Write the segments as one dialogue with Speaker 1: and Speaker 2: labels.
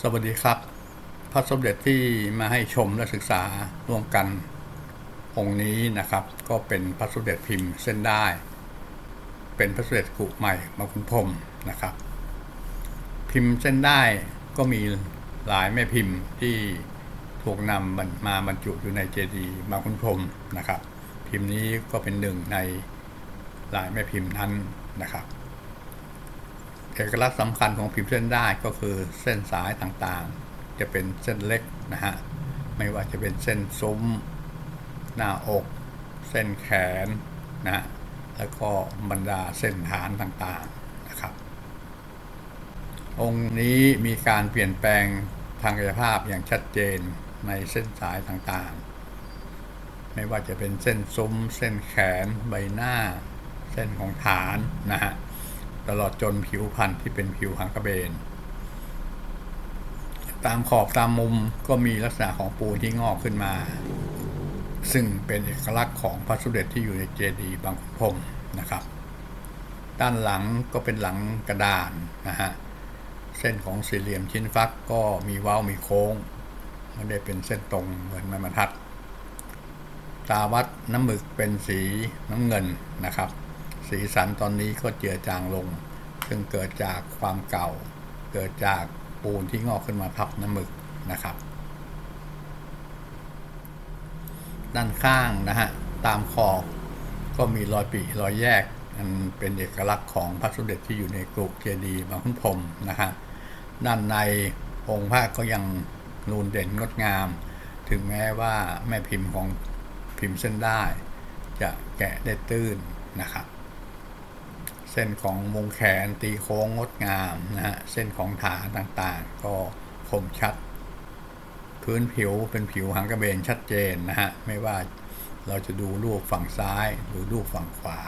Speaker 1: สวัสดีครับ พระสมเด็จที่มาให้ชมและศึกษาร่วมกันองค์นี้นะครับ ก็เป็นพระสมเด็จพิมพ์เส้นได้ เป็นพระสมเด็จกุใหม่มาคุณพรมนะครับ พิมพ์เส้นได้ก็มีหลายแม่พิมพ์ที่ถูกนำมาบรรจุอยู่ในเจดีย์มาคุณพรมนะครับ พิมพ์นี้ก็เป็นหนึ่งในหลายแม่พิมพ์นั้นนะครับ เอกลักษณ์สำคัญของพิมพ์เส้นได้ก็คือเส้นสายต่างๆ จะเป็นเส้นเล็กนะฮะไม่ว่าจะเป็นเส้นซุ้ม หน้าอก เส้นแขนนะฮะแล้วก็บรรดาเส้นฐานต่างๆนะครับ องค์นี้มีการเปลี่ยนแปลงทางกายภาพอย่างชัดเจนในเส้นสายต่างๆ ไม่ว่าจะเป็นเส้นซุ้ม เส้นแขนใบหน้า เส้นของฐานนะฮะ ตลอดจนผิวพันธุ์ที่เป็นผิวหางกระเบน ตามขอบตามมุมก็มีลักษณะของปูนที่งอกขึ้นมา ซึ่งเป็นเอกลักษณ์ของพระสมเด็จที่อยู่ในเจดีย์บางขุนพรมนะครับ ด้านหลังก็เป็นหลังกระดานนะฮะเส้นของสี่เหลี่ยมชิ้นฟักก็มีเว้ามีโค้งไม่ได้เป็นเส้นตรงเหมือนไม้บรรทัด ตาวัดน้ำหมึกเป็นสีน้ำเงินนะครับ สีสันตอนนี้ก็เจือจางลง ซึ่งเกิดจากความเก่า เกิดจากปูนที่งอกขึ้นมาทับน้ำหมึกนะครับ ด้านข้างนะฮะตามขอบก็มีรอยปีรอยแยกอันเป็นเอกลักษณ์ของพระสมเด็จที่อยู่ในกรุเจดีย์บางขุนพรหมนะฮะด้านในองค์พระก็ยังนูนเด่นงดงาม ถึงแม้ว่าแม่พิมพ์ของพิมพ์เส้นได้ จะแกะได้ตื้นนะครับ เส้นของวงแขนตีโค้งงดงามนะฮะเส้นของฐานต่างๆ ก็คมชัด พื้นผิวเป็นผิวหางกระเบนชัดเจนนะฮะไม่ว่าเราจะดูรูปฝั่งซ้ายหรือรูปฝั่งขวา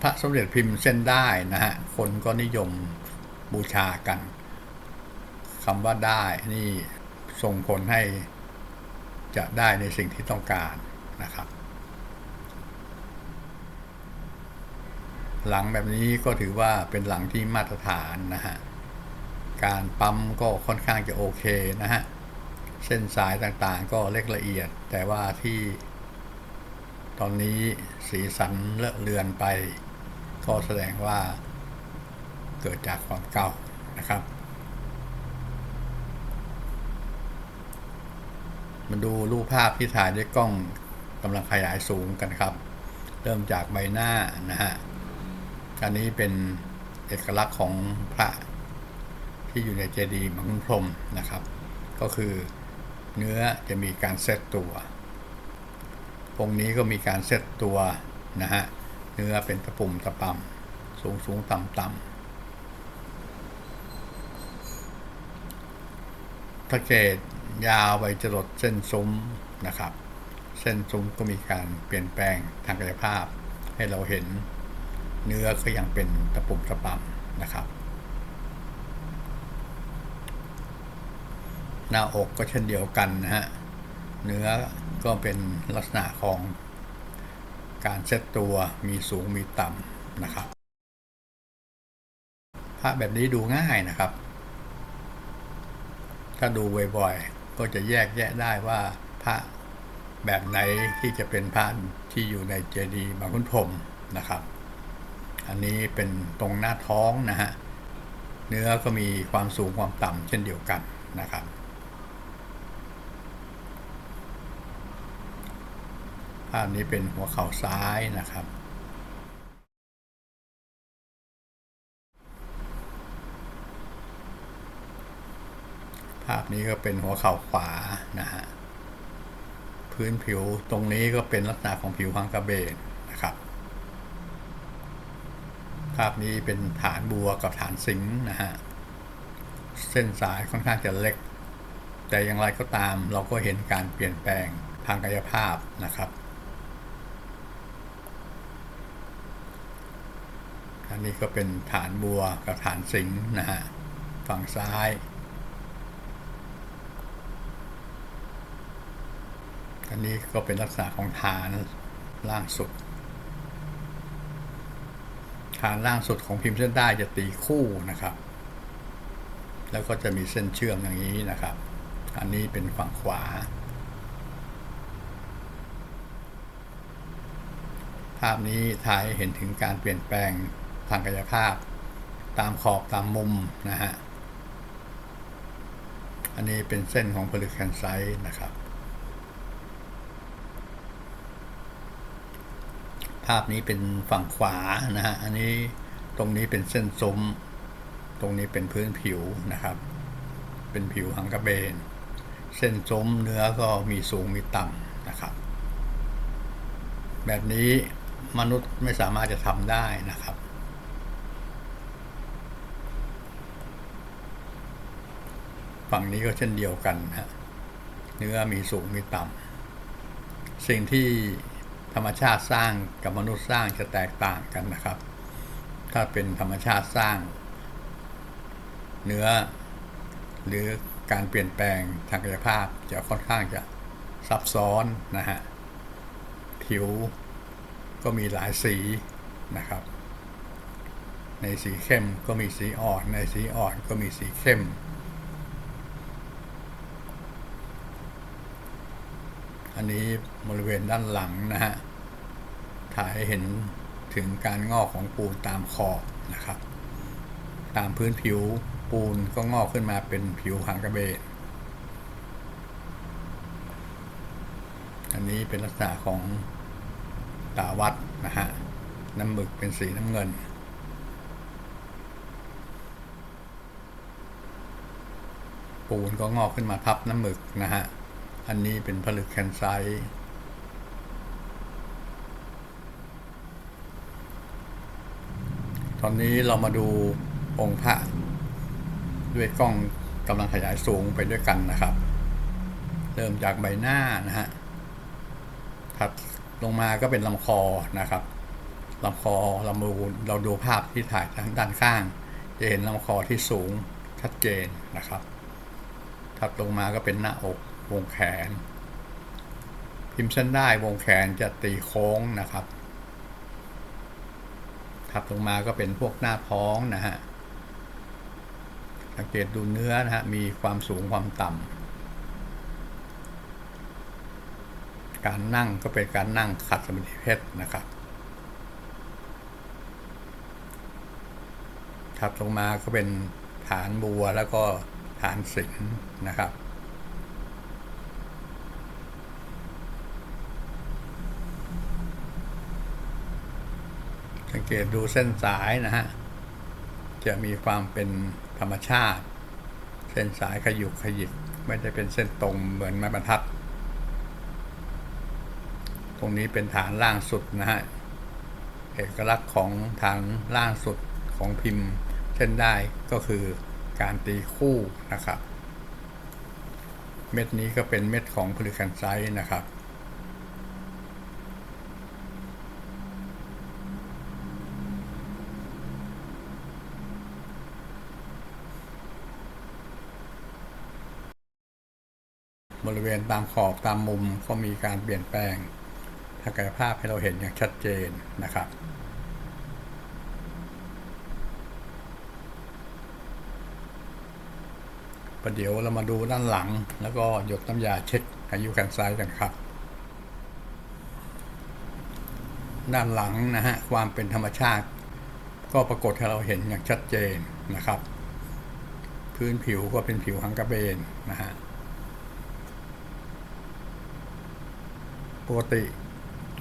Speaker 1: พระสมเด็จพิมพ์เส้นได้นะฮะคนก็นิยมบูชากันคำว่าได้นี่ส่งผลให้จะได้ในสิ่งที่ต้องการ นะครับ หลังแบบนี้ก็ถือว่าเป็นหลังที่มาตรฐานนะฮะ การปั๊มก็ค่อนข้างจะโอเคนะฮะ เส้นสายต่างๆก็เล็กละเอียด แต่ว่าที่ ตอนนี้สีสันเลอะเลือนไป ก็แสดงว่าเกิดจากความเก่านะครับมาดูรูปภาพที่ถ่ายด้วยกล้อง กำลังขยายสูงกันครับ เริ่มจากใบหน้านะฮะอันนี้เป็นเอกลักษณ์ของพระที่อยู่ในเจดีย์มังคุพรมนะครับ ก็คือเนื้อจะมีการเซตตัวองค์นี้ก็มีการเซตตัวนะฮะเนื้อเป็นตะปุ่มตะปำสูงสูงต่ำต่ำพระเกศยาวไปจรดเส้นซุ้มนะครับ เส้นซุ้มก็มีการเปลี่ยนแปลงทางกายภาพ ให้เราเห็นเนื้อก็ยังเป็นตะปุ่มตะปำนะครับ หน้าอกก็เช่นเดียวกันนะฮะเนื้อก็เป็นลักษณะของการเซตตัวมีสูงมีต่ำนะครับภาพแบบนี้ดูง่ายนะครับ ถ้าดูบ่อยๆก็จะแยกแยะได้ว่าพระ แบบไหนที่จะเป็นพระที่อยู่ในเจดีย์บางขุนพรมนะครับ อันนี้เป็นตรงหน้าท้องนะฮะ เนื้อก็มีความสูงความต่ำเช่นเดียวกันนะครับ ภาพนี้เป็นหัวเข่าซ้ายนะครับภาพนี้ก็เป็นหัวเข่าขวานะฮะ พื้นผิวตรงนี้ก็เป็นลักษณะของผิวหางกระเบนนะครับ ภาพนี้เป็นฐานบัวกับฐานสิงห์นะฮะ เส้นสายค่อนข้างจะเล็ก แต่อย่างไรก็ตามเราก็เห็นการเปลี่ยนแปลงทางกายภาพนะครับ อันนี้ก็เป็นฐานบัวกับฐานสิงห์นะฮะ ฝั่งซ้าย อันนี้ก็เป็นลักษณะของฐานล่างสุด ฐานล่างสุดของพิมพ์เส้นได้จะตีคู่นะครับ แล้วก็จะมีเส้นเชื่อมอย่างนี้นะครับ อันนี้เป็นฝั่งขวา ภาพนี้ถ่ายเห็นถึงการเปลี่ยนแปลงทางกายภาพ ตามขอบตามมุมนะฮะ อันนี้เป็นเส้นของโพลิแคนไซต์นะครับ ภาพนี้เป็นฝั่งขวานะฮะ อันนี้ตรงนี้เป็นเส้นซุ้ม ตรงนี้เป็นพื้นผิวนะครับ เป็นผิวหังกระเบน เส้นซุ้มเนื้อก็มีสูงมีต่ำนะครับ แบบนี้มนุษย์ไม่สามารถจะทำได้นะครับ ฝั่งนี้ก็เช่นเดียวกันนะเนื้อมีสูงมีต่ำสิ่งที่ รรมชาติสร้างกับมนุษย์สร้างจะแตกต่างกันนะครับ ถ้าเป็นธรรมชาติสร้าง เนื้อ หรือการเปลี่ยนแปลงทางกายภาพจะค่อนข้างจะซับซ้อนนะฮะผิวก็มีหลายสีนะครับ ในสีเข้มก็มีสีอ่อน ในสีอ่อนก็มีสีเข้ม อันนี้บริเวณด้านหลังนะฮะายให้เห็นถึงการงอกของปูนตามขอบนะครับ ตามพื้นผิวปูนก็งอกขึ้นมาเป็นผิวหางกระเบนอันนี้เป็นลักษณะของตาวัดนะฮะ น้ำหมึกเป็นสีน้ำเงิน ปูนก็งอกขึ้นมาทับน้ำหมึกนะฮะ อันนี้เป็นผลึกแคนไซต์ ตอนนี้เรามาดูองค์พระด้วยกล้องกำลังขยายสูงไปด้วยกันนะครับ เริ่มจากใบหน้านะฮะถัดลงมาก็เป็นลำคอนะครับลำคอเราดูเราดูภาพที่ถ่ายทางด้านข้าง จะเห็นลำคอที่สูงชัดเจนนะครับ ถัดลงมาก็เป็นหน้าอกวงแขน พิมพ์เส้นได้วงแขนจะตีโค้งนะครับ ถัดลงมาก็เป็นพวกหน้าท้องนะฮะสังเกตดูเนื้อนะฮะมีความสูงความต่ำการนั่งก็เป็นการนั่งขัดสมาธิเพชรนะครับถัดลงมาก็เป็นฐานบัวแล้วก็ฐานสิงนะครับ สังเกตดูเส้นสายนะฮะ จะมีความเป็นธรรมชาติ เส้นสายขยุกขยิบไม่ได้เป็นเส้นตรงเหมือนไม้บรรทัด ตรงนี้เป็นฐานล่างสุดนะฮะ เอกลักษณ์ของฐานล่างสุดของพิมพ์ เส้นได้ก็คือการตีคู่นะครับ เม็ดนี้ก็เป็นเม็ดของพลิคันไซต์นะครับ บริเวณตามขอบตามมุมก็มีการเปลี่ยนแปลงทางกายภาพให้เราเห็นอย่างชัดเจนนะครับประเดี๋ยวเรามาดูด้านหลัง แล้วก็หยดน้ำยาเช็ดอายุกันซ้ายกันครับ ด้านหลังนะฮะความเป็นธรรมชาติ ก็ปรากฏให้เราเห็นอย่างชัดเจนนะครับ พื้นผิวก็เป็นผิวหังกระเบนนะฮะ ปกติ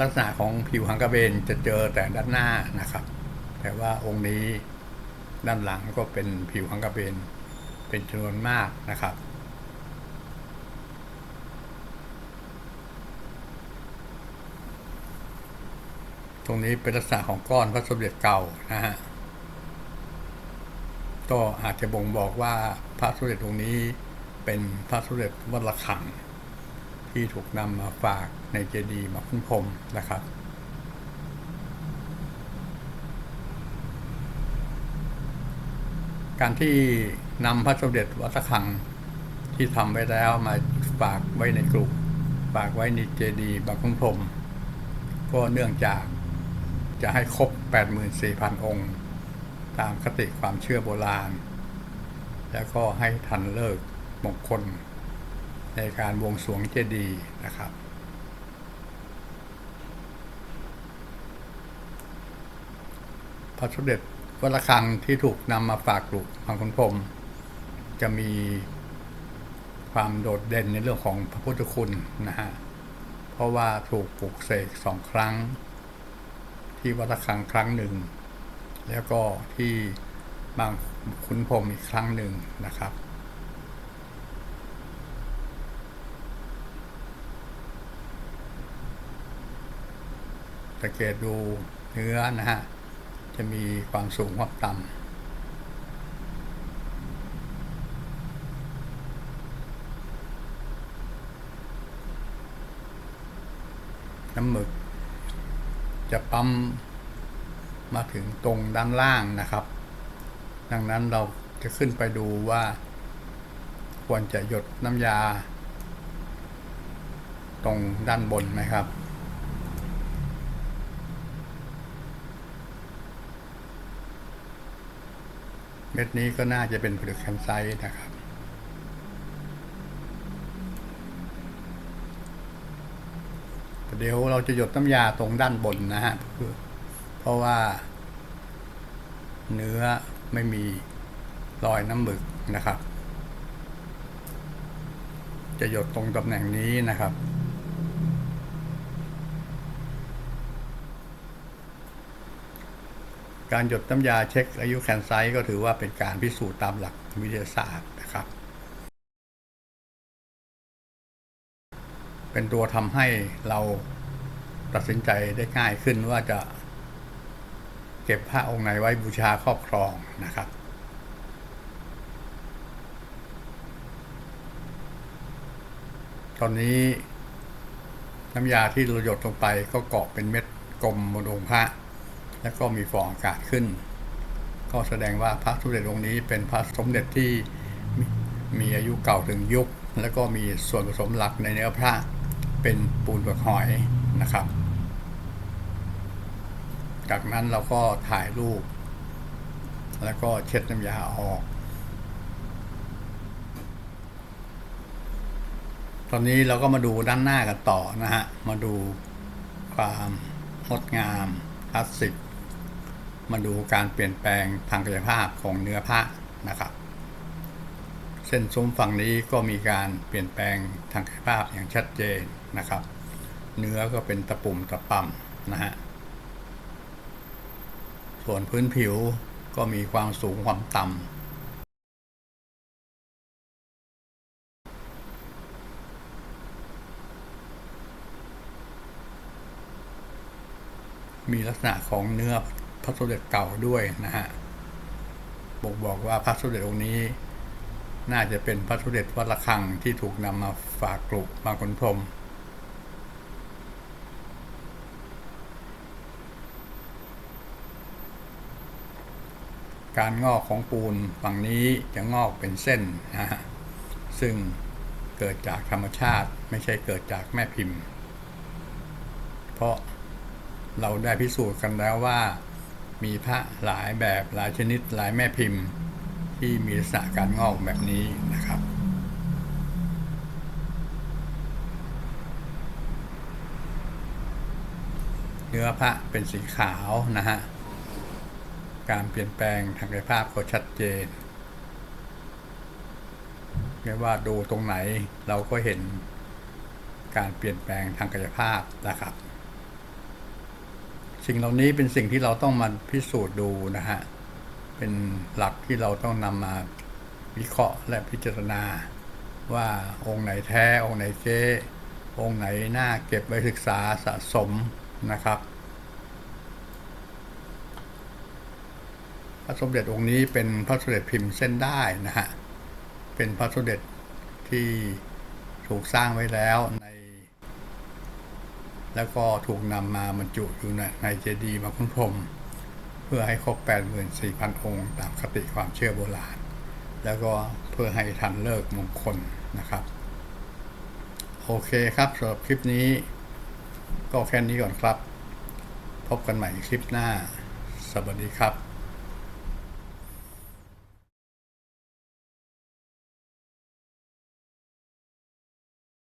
Speaker 1: ลักษณะของผิวหังกระเบนจะเจอแต่ด้านหน้านะครับ แต่ว่าองค์นี้ด้านหลังก็เป็นผิวหังกระเบนเป็นจำนวนมากนะครับ ตรงนี้เป็นลักษณะของก้อนพระสมเด็จเก่านะฮะก็อาจจะบ่งบอกว่าพระสมเด็จตรงนี้เป็นพระสมเด็จวัดระฆัง ที่ถูกนำมาฝากในเจดีย์มาคุ้มพรมนะครับ การที่นำพระสมเด็จวัดระฆังที่ทำไว้แล้วมาฝากไว้ในกลุ่มฝากไว้ในเจดีย์บางคุ้มพรมก็เนื่องจากจะให้ครบ 84,000 องค์ ตามคติความเชื่อโบราณ แล้วก็ให้ทันเลิกมงคล ในการบวงสรวงเจดีย์นะครับพระสมเด็จวัดระฆังที่ถูกนำมาฝากปลูกพังคุณพรมจะมีความโดดเด่นในเรื่องของพระพุทธคุณนะฮะ เพราะว่าถูกปลูกเสกสองครั้ง ที่วัดระฆังครั้งหนึ่ง แล้วก็ที่บางขุนพรมอีกครั้งหนึ่งนะครับ สังเกตดูเนื้อนะฮะ จะมีความสูงความต่ำน้ำหมึก จะปั๊มมาถึงตรงด้านล่างนะครับ ดังนั้นเราจะขึ้นไปดูว่า ควรจะหยดน้ำยา ตรงด้านบนไหมครับ ม็ดนี้ก็น่าจะเป็นผลึกแคนไซต์นะครับ เดี๋ยวเราจะหยดน้ำยาตรงด้านบนนะฮะเพราะว่า เนื้อไม่มีรอยน้ำหมึกนะครับ จะหยดตรงตำแหน่งนี้นะครับ การหยดน้ำยาเช็คอายุแคนไซต์ก็ถือว่าเป็นการพิสูจน์ตามหลักวิทยาศาสตร์นะครับ เป็นตัวทำให้เราตัดสินใจได้ง่ายขึ้นว่าจะเก็บพระองค์ไหนไว้บูชาครอบครองนะครับตอนนี้น้ำยาที่เราหยดลงไปก็เกาะเป็นเม็ดกลมบนองค์พระ แล้วก็มีฟองอากาศขึ้น ก็แสดงว่าพระสมเด็จองค์นี้เป็นพระสมเด็จที่มีอายุเก่าถึงยุค แล้วก็มีส่วนผสมหลักในเนื้อพระเป็นปูนเปลือกหอยนะครับ จากนั้นเราก็ถ่ายรูป แล้วก็เช็ดน้ำยาออก ตอนนี้เราก็มาดูด้านหน้ากันต่อนะฮะ มาดูความงดงามคลาสสิก มาดูการเปลี่ยนแปลงทางกายภาพของเนื้อผ้านะครับ เส้นซุ้มฝั่งนี้ก็มีการเปลี่ยนแปลงทางกายภาพอย่างชัดเจนนะครับ เนื้อก็เป็นตะปุ่มตะป่ำนะฮะส่วนพื้นผิวก็มีความสูงความต่ำมีลักษณะของเนื้อ ระสมเด็จเก่าด้วยนะฮะบอกบอกว่าพระสมเด็จองค์นี้ น่าจะเป็นพระสมเด็จวัดระฆังที่ถูกนำมาฝากกรุบางคนพรมการงอกของปูนฝั่งนี้จะงอกเป็นเส้นนะฮะซึ่งเกิดจากธรรมชาติไม่ใช่เกิดจากแม่พิมพ์ เพราะเราได้พิสูจน์กันแล้วว่า มีพระหลายแบบหลายชนิดหลายแม่พิมพ์ ที่มีลักษณะการงอกแบบนี้นะครับเนื้อพระเป็นสีขาวนะฮะ การเปลี่ยนแปลงทางกายภาพก็ชัดเจน ไม่ว่าดูตรงไหนเราก็เห็นการเปลี่ยนแปลงทางกายภาพนะครับ สิ่งเหล่านี้เป็นสิ่งที่เราต้องมาพิสูจน์ดูนะฮะ เป็นหลักที่เราต้องนำมาวิเคราะห์และพิจารณา ว่าองค์ไหนแท้ องค์ไหนเก๊องค์ไหนน่าเก็บไว้ศึกษาสะสมนะครับพระสมเด็จองค์นี้เป็นพระสมเด็จพิมพ์เส้นได้นะฮะ เป็นพระสมเด็จที่ถูกสร้างไว้แล้วใน แล้วก็ถูกนำมาบรรจุอยู่ในเจดีย์มาคุณพรมเพื่อให้ครบ 84,000 องค์ ตามคติความเชื่อโบราณ แล้วก็เพื่อให้ทันเลิกมงคลนะครับ โอเคครับสำหรับคลิปนี้ ก็แค่นี้ก่อนครับ พบกันใหม่คลิปหน้า สวัสดีครับ